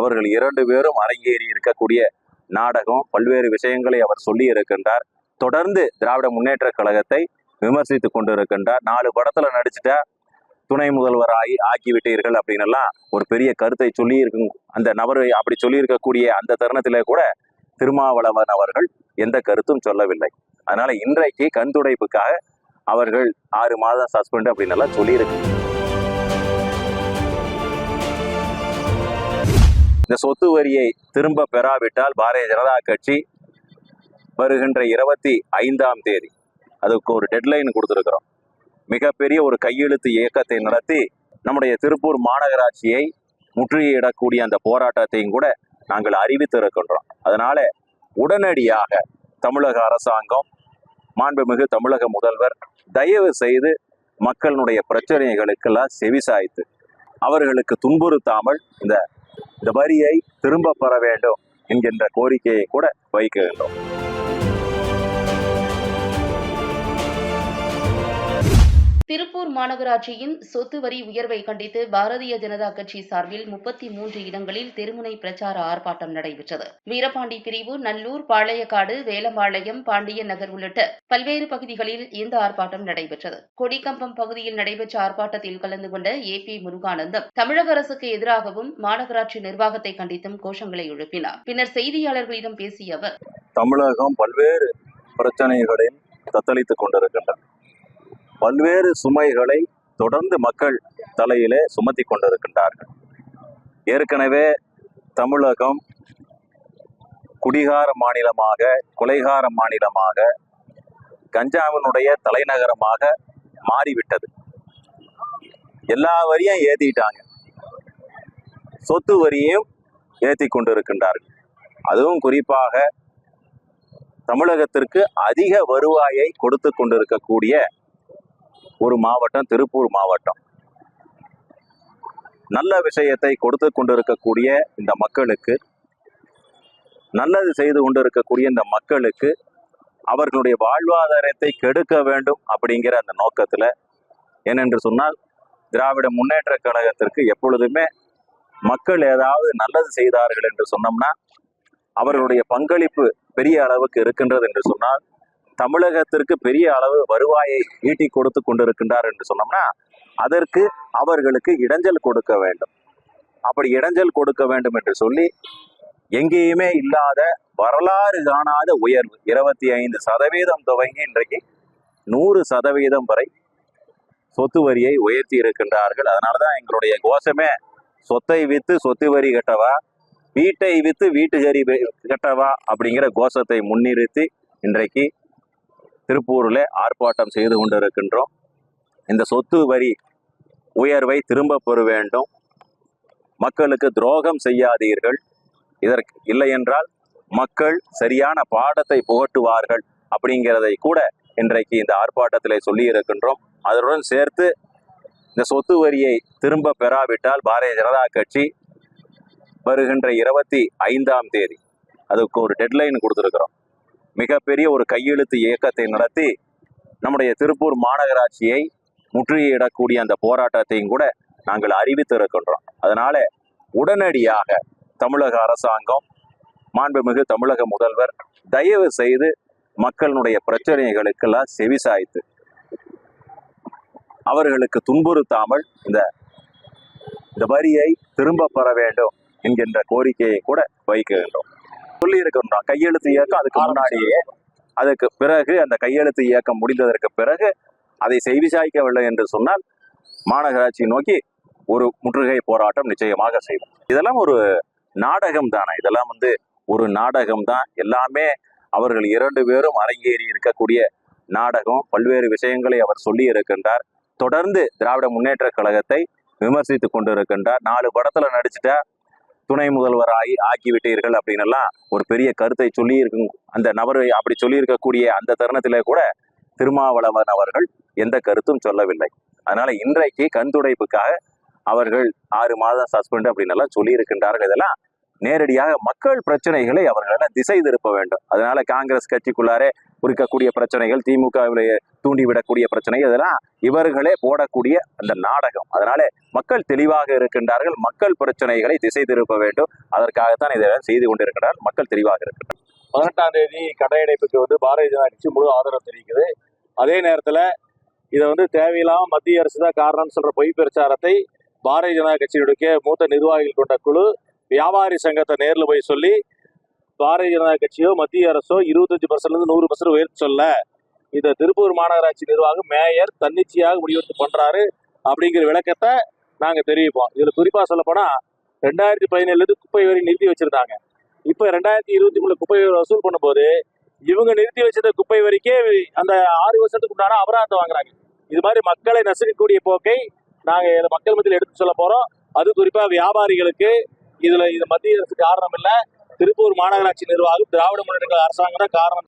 அவர்கள் இரண்டு பேரும் அரங்கேறி இருக்கக்கூடிய நாடகம் பல்வேறு விஷயங்களை அவர் சொல்லி இருக்கின்றார். தொடர்ந்து திராவிட முன்னேற்ற கழகத்தை விமர்சித்து கொண்டிருக்கின்றார். நாலு படத்துல நடிச்சுட்டா துணை முதல்வர் ஆகி ஆக்கிவிட்டீர்கள் அப்படின்னு எல்லாம் ஒரு பெரிய கருத்தை சொல்லி இருக்கும் அந்த நபர் அப்படி சொல்லி இருக்கக்கூடிய அந்த தருணத்திலே கூட திருமாவளவன் அவர்கள் எந்த கருத்தும் சொல்லவில்லை. அதனால இன்றைக்கு கண் துடைப்புக்காக அவர்கள் ஆறு மாதம் சஸ்பெண்ட் அப்படின்னு எல்லாம் சொல்லியிருக்கு இந்த சொத்து வரியை திரும்ப பெறாவிட்டால் பாரதிய ஜனதா கட்சி வருகின்ற இருபத்தி ஐந்தாம் தேதி அதுக்கு ஒரு டெட்லைன் கொடுத்துருக்குறோம். மிகப்பெரிய ஒரு கையெழுத்து இயக்கத்தை நடத்தி நம்முடைய திருப்பூர் மாநகராட்சியை முற்றுகையிடக்கூடிய அந்த போராட்டத்தையும் கூட நாங்கள் அறிவித்திருக்கின்றோம். அதனால உடனடியாக தமிழக அரசாங்கம் மாண்புமிகு தமிழக முதல்வர் தயவு செய்து மக்களுடைய பிரச்சனைகளுக்கெல்லாம் செவிசாய்த்து அவர்களுக்கு துன்புறுத்தாமல் இந்த இந்த வரியை திரும்ப பெற வேண்டும் என்கின்ற கோரிக்கையை கூட வைக்கின்றோம் திருப்பூர் மாநகராட்சியின் சொத்து வரி உயர்வை கண்டித்து பாரதிய ஜனதா கட்சி சார்பில் முப்பத்தி மூன்று இடங்களில் தெருமுனை பிரச்சார ஆர்ப்பாட்டம் நடைபெற்றது. வீரபாண்டி பிரிவு நல்லூர் பாளையக்காடு வேலம்பாளையம் பாண்டியன் நகர் உள்ளிட்ட பல்வேறு பகுதிகளில் இந்த ஆர்ப்பாட்டம் நடைபெற்றது. கொடிக்கம்பம் பகுதியில் நடைபெற்ற ஆர்ப்பாட்டத்தில் கலந்து கொண்ட ஏ பி முருகானந்தம் தமிழக அரசுக்கு எதிராகவும் மாநகராட்சி நிர்வாகத்தை கண்டித்தும் கோஷங்களை எழுப்பினார். பின்னர் செய்தியாளர்களிடம் பேசிய அவர் தமிழகம் பல்வேறு பிரச்சனைகளையும் தத்தளித்துக் கொண்டிருக்கின்றன. பல்வேறு சுமைகளை தொடர்ந்து மக்கள் தலையிலே சுமத்தி கொண்டிருக்கின்றார்கள். ஏற்கனவே தமிழகம் குடிகார மாநிலமாக கொலைகார மாநிலமாக கஞ்சாவினுடைய தலைநகரமாக மாறிவிட்டது. எல்லா வரியும் ஏற்றிட்டாங்க சொத்து வரியும் ஏற்றி கொண்டிருக்கின்றார்கள். அதுவும் குறிப்பாக தமிழகத்திற்கு அதிக வருவாயை கொடுத்து கொண்டிருக்கக்கூடிய ஒரு மாவட்டம் திருப்பூர் மாவட்டம். நல்ல விஷயத்தை கொடுத்து கொண்டிருக்கக்கூடிய இந்த மக்களுக்கு நல்லது செய்து கொண்டிருக்கக்கூடிய இந்த மக்களுக்கு அவர்களுடைய வாழ்வாதாரத்தை கெடுக்க வேண்டும் அப்படிங்கிற அந்த நோக்கத்தில் ஏனென்று சொன்னால் திராவிட முன்னேற்ற கழகத்திற்கு எப்பொழுதுமே மக்கள் ஏதாவது நல்லது செய்தார்கள் என்று சொன்னோம்னா அவர்களுடைய பங்களிப்பு பெரிய அளவுக்கு இருக்கின்றது என்று சொன்னால் தமிழகத்திற்கு பெரிய அளவு வருவாயை ஈட்டி கொடுத்து கொண்டிருக்கின்றார் என்று சொன்னோம்னா அதற்கு அவர்களுக்கு இடைஞ்சல் கொடுக்க வேண்டும். அப்படி இடைஞ்சல் கொடுக்க வேண்டும் என்று சொல்லி எங்கேயுமே இல்லாத வரலாறு காணாத உயர்வு இருபத்தி ஐந்து சதவீதம் துவங்கி இன்றைக்கு நூறு சதவீதம் வரை சொத்து வரியை உயர்த்தி இருக்கின்றார்கள். அதனாலதான் எங்களுடைய கோஷமே சொத்தை வித்து சொத்து வரி கட்டவா வீட்டை வித்து வீட்டு கறி கட்டவா அப்படிங்கிற கோஷத்தை முன்னிறுத்தி இன்றைக்கு திருப்பூரில் ஆர்ப்பாட்டம் செய்து கொண்டிருக்கின்றோம். இந்த சொத்து வரி உயர்வை திரும்ப பெற வேண்டும். மக்களுக்கு துரோகம் செய்யாதீர்கள். இதற்கு இல்லையென்றால் மக்கள் சரியான பாடத்தை புகட்டுவார்கள் அப்படிங்கிறதை கூட இன்றைக்கு இந்த ஆர்ப்பாட்டத்தில் சொல்லி இருக்கின்றோம் அதனுடன் சேர்த்து இந்த சொத்து வரியை திரும்ப பெறாவிட்டால் பாரதிய ஜனதா கட்சி வருகின்ற இருபத்தி ஐந்தாம் தேதி அதுக்கு ஒரு டெட்லைன் கொடுத்துருக்குறோம். மிகப்பெரிய ஒரு கையெழுத்து இயக்கத்தை நடத்தி நம்முடைய திருப்பூர் மாநகராட்சியை முற்றுகையிடக்கூடிய அந்த போராட்டத்தையும் கூட நாங்கள் அறிவித்திருக்கின்றோம். அதனால உடனடியாக தமிழக அரசாங்கம் மாண்புமிகு தமிழக முதல்வர் தயவு செய்து மக்களுடைய பிரச்சனைகளுக்கெல்லாம் செவிசாய்த்து அவர்களுக்கு துன்புறுத்தாமல் இந்த இந்த வரியை திரும்ப பெற வேண்டும் என்கின்ற கோரிக்கையை கூட வைக்கின்றோம். சொல்லி இருக்கின்றோம் கையெழுத்து இயக்கம் அதுக்கு முன்னாடியே. அதுக்கு பிறகு அந்த கையெழுத்து இயக்கம் முடிந்ததற்கு பிறகு அதை செவிசாய்க்கவில்லை என்று சொன்னால் மாநகராட்சி நோக்கி ஒரு முற்றுகை போராட்டம் நிச்சயமாக செய்வோம். இதெல்லாம் ஒரு நாடகம் தானே. இதெல்லாம் வந்து ஒரு நாடகம் தான். எல்லாமே அவர்கள் இரண்டு பேரும் அரங்கேறி இருக்கக்கூடிய நாடகம். பல்வேறு விஷயங்களை அவர் சொல்லி இருக்கின்றார் தொடர்ந்து திராவிட முன்னேற்ற கழகத்தை விமர்சித்து கொண்டிருக்கின்றார். நாலு படத்துல நடிச்சுட்டா துணை முதல்வர் ஆகி ஆக்கி விட்டீர்கள் அப்படின்னு எல்லாம் ஒரு பெரிய கருத்தை சொல்லி இருக்கும் அந்த நபர் அப்படி சொல்லியிருக்கக்கூடிய அந்த தருணத்திலே கூட திருமாவளவன் அவர்கள் எந்த கருத்தும் சொல்லவில்லை. அதனால இன்றைக்கு கண் துடைப்புக்காக அவர்கள் ஆறு மாதம் சஸ்பெண்ட் அப்படின்னு எல்லாம் சொல்லியிருக்கின்றார்கள். இதெல்லாம் நேரடியாக மக்கள் பிரச்சனைகளை அவர்களால் திசை திருப்ப வேண்டும். அதனால காங்கிரஸ் கட்சிக்குள்ளாரே இருக்கக்கூடிய பிரச்சனைகள் திமுகவிலே தூண்டிவிடக்கூடிய பிரச்சனைகள் இதெல்லாம் இவர்களே போடக்கூடிய அந்த நாடகம். அதனால மக்கள் தெளிவாக இருக்கின்றார்கள். மக்கள் பிரச்சனைகளை திசை திருப்ப வேண்டும். அதற்காகத்தான் இதெல்லாம் செய்து கொண்டிருக்கிறார். மக்கள் தெளிவாக இருக்கின்றனர். பதினெட்டாம் தேதி கடையடைப்புக்கு வந்து பாரதிய ஜனதா கட்சி முழு ஆதரவு தெரிவிக்குது. அதே நேரத்தில் இதை வந்து தேவையில்லாம மத்திய அரசு தான் காரணம்னு சொல்ற பொய் பிரச்சாரத்தை பாரதிய ஜனதா கட்சியினுடைய மூத்த நிர்வாகிகள் கொண்ட குழு வியாபாரி சங்கத்தை நேரில் போய் சொல்லி பாரதிய ஜனதா கட்சியோ மத்திய அரசோ இருபத்தஞ்சு பர்சன்ட்லேருந்து நூறு பர்சன்ட் உயர்த்து சொல்ல இதை திருப்பூர் மாநகராட்சி நிர்வாகம் மேயர் தன்னிச்சையாக முடிவெடுத்து பண்றாரு அப்படிங்கிற விளக்கத்தை நாங்கள் தெரிவிப்போம். இதில் குறிப்பாக சொல்லப்போனால் ரெண்டாயிரத்தி பதினேழுலேருந்து குப்பை வரி நிறுத்தி வச்சிருந்தாங்க. இப்போ ரெண்டாயிரத்தி இருபத்தி மூணு குப்பை வரி வசூல் பண்ணும்போது இவங்க நிறுத்தி வச்சிருந்த குப்பை வரிக்கே அந்த ஆறு வருஷத்துக்கு உண்டான அபராதத்தை வாங்குறாங்க. இது மாதிரி மக்களை நசுக்கக்கூடிய போக்கை நாங்கள் மக்கள் மத்தியில் எடுத்து சொல்ல போறோம். அது குறிப்பா வியாபாரிகளுக்கு இதுல இது மத்திய அரசு காரணம் இல்லை. திருப்பூர் மாநகராட்சி நிர்வாகம் திராவிட முன்னேற்ற அரசாங்கம் தான் காரணம்.